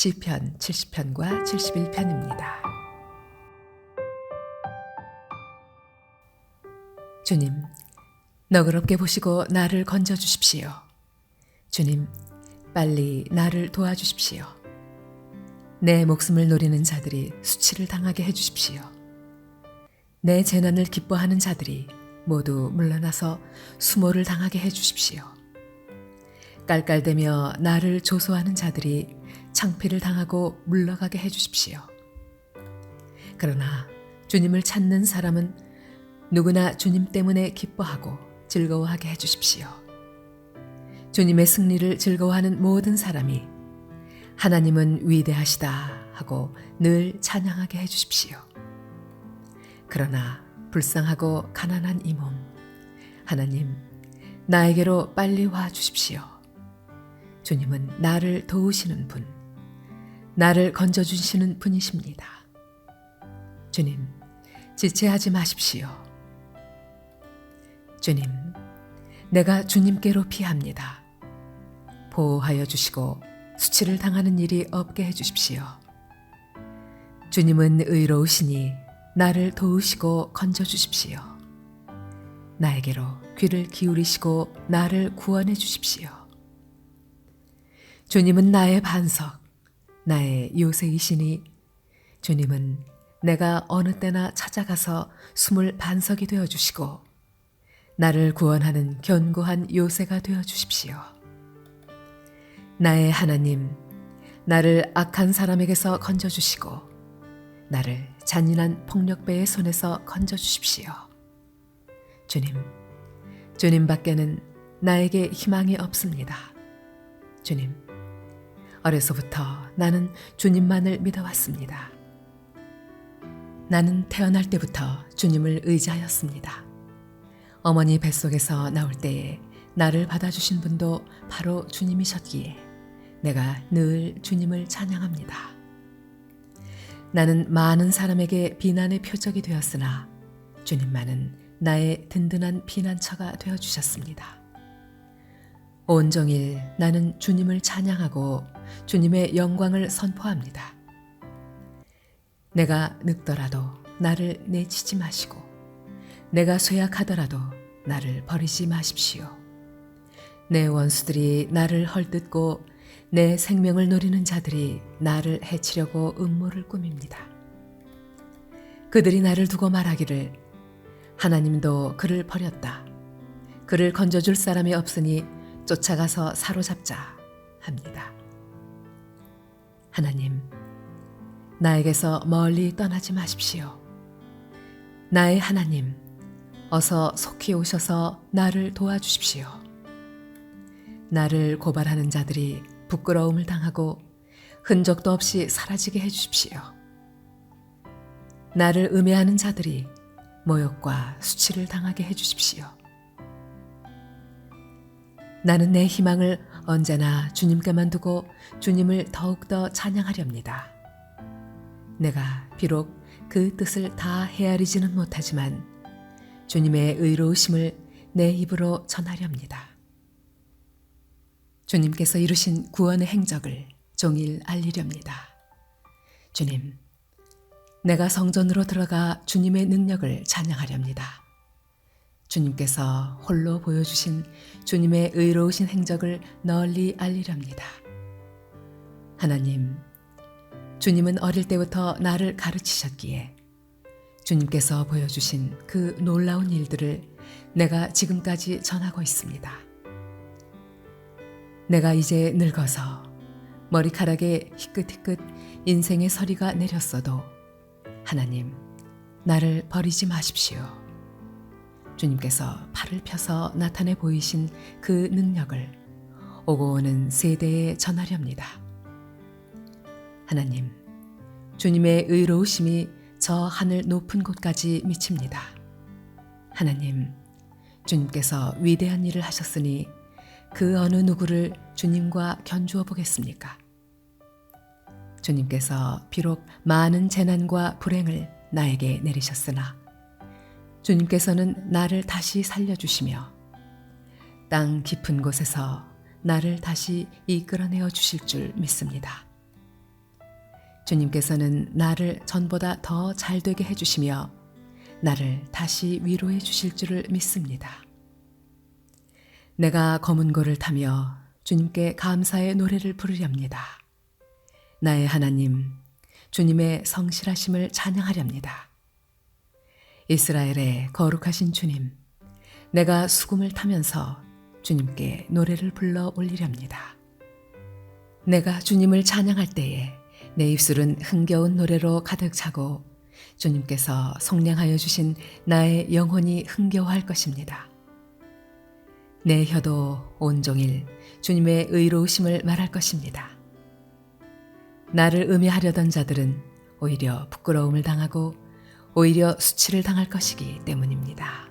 시편 70편과 71편입니다. 주님, 너그럽게 보시고 나를 건져 주십시오. 주님, 빨리 나를 도와주십시오. 내 목숨을 노리는 자들이 수치를 당하게 해 주십시오. 내 재난을 기뻐하는 자들이 모두 물러나서 수모를 당하게 해 주십시오. 깔깔대며 나를 조소하는 자들이 창피를 당하고 물러가게 해주십시오. 그러나 주님을 찾는 사람은 누구나 주님 때문에 기뻐하고 즐거워하게 해주십시오. 주님의 승리를 즐거워하는 모든 사람이 하나님은 위대하시다 하고 늘 찬양하게 해주십시오. 그러나 불쌍하고 가난한 이 몸, 하나님, 나에게로 빨리 와 주십시오. 주님은 나를 도우시는 분, 나를 건져주시는 분이십니다. 주님, 지체하지 마십시오. 주님, 내가 주님께로 피합니다. 보호하여 주시고 수치를 당하는 일이 없게 해주십시오. 주님은 의로우시니 나를 도우시고 건져주십시오. 나에게로 귀를 기울이시고 나를 구원해 주십시오. 주님은 나의 반석, 나의 요새이시니 주님은 내가 어느 때나 찾아가서 숨을 반석이 되어 주시고 나를 구원하는 견고한 요새가 되어 주십시오. 나의 하나님, 나를 악한 사람에게서 건져 주시고 나를 잔인한 폭력배의 손에서 건져 주십시오. 주님, 주님 밖에는 나에게 희망이 없습니다. 주님, 어려서부터 나는 주님만을 믿어왔습니다. 나는 태어날 때부터 주님을 의지하였습니다. 어머니 뱃속에서 나올 때에 나를 받아주신 분도 바로 주님이셨기에 내가 늘 주님을 찬양합니다. 나는 많은 사람에게 비난의 표적이 되었으나 주님만은 나의 든든한 피난처가 되어 주셨습니다. 온종일 나는 주님을 찬양하고 주님의 영광을 선포합니다. 내가 늙더라도 나를 내치지 마시고 내가 쇠약하더라도 나를 버리지 마십시오. 내 원수들이 나를 헐뜯고 내 생명을 노리는 자들이 나를 해치려고 음모를 꾸밉니다. 그들이 나를 두고 말하기를 하나님도 그를 버렸다. 그를 건져줄 사람이 없으니 쫓아가서 사로잡자 합니다. 하나님, 나에게서 멀리 떠나지 마십시오. 나의 하나님, 어서 속히 오셔서 나를 도와주십시오. 나를 고발하는 자들이 부끄러움을 당하고 흔적도 없이 사라지게 해주십시오. 나를 음해하는 자들이 모욕과 수치를 당하게 해주십시오. 나는 내 희망을 언제나 주님께만 두고 주님을 더욱더 찬양하렵니다. 내가 비록 그 뜻을 다 헤아리지는 못하지만 주님의 의로우심을 내 입으로 전하렵니다. 주님께서 이루신 구원의 행적을 종일 알리렵니다. 주님, 내가 성전으로 들어가 주님의 능력을 찬양하렵니다. 주님께서 홀로 보여주신 주님의 의로우신 행적을 널리 알리렵니다. 하나님, 주님은 어릴 때부터 나를 가르치셨기에 주님께서 보여주신 그 놀라운 일들을 내가 지금까지 전하고 있습니다. 내가 이제 늙어서 머리카락에 희끗희끗 인생의 서리가 내렸어도 하나님, 나를 버리지 마십시오. 주님께서 팔을 펴서 나타내 보이신 그 능력을 오고 오는 세대에 전하렵니다. 하나님, 주님의 의로우심이 저 하늘 높은 곳까지 미칩니다. 하나님, 주님께서 위대한 일을 하셨으니 그 어느 누구를 주님과 견주어 보겠습니까? 주님께서 비록 많은 재난과 불행을 나에게 내리셨으나 주님께서는 나를 다시 살려주시며 땅 깊은 곳에서 나를 다시 이끌어내어 주실 줄 믿습니다. 주님께서는 나를 전보다 더 잘되게 해주시며 나를 다시 위로해 주실 줄을 믿습니다. 내가 검은 고를 타며 주님께 감사의 노래를 부르렵니다. 나의 하나님, 주님의 성실하심을 찬양하렵니다. 이스라엘의 거룩하신 주님, 내가 수금을 타면서 주님께 노래를 불러 올리렵니다. 내가 주님을 찬양할 때에 내 입술은 흥겨운 노래로 가득 차고 주님께서 속량하여 주신 나의 영혼이 흥겨워할 것입니다. 내 혀도 온종일 주님의 의로우심을 말할 것입니다. 나를 음해하려던 자들은 오히려 부끄러움을 당하고 오히려 수치를 당할 것이기 때문입니다.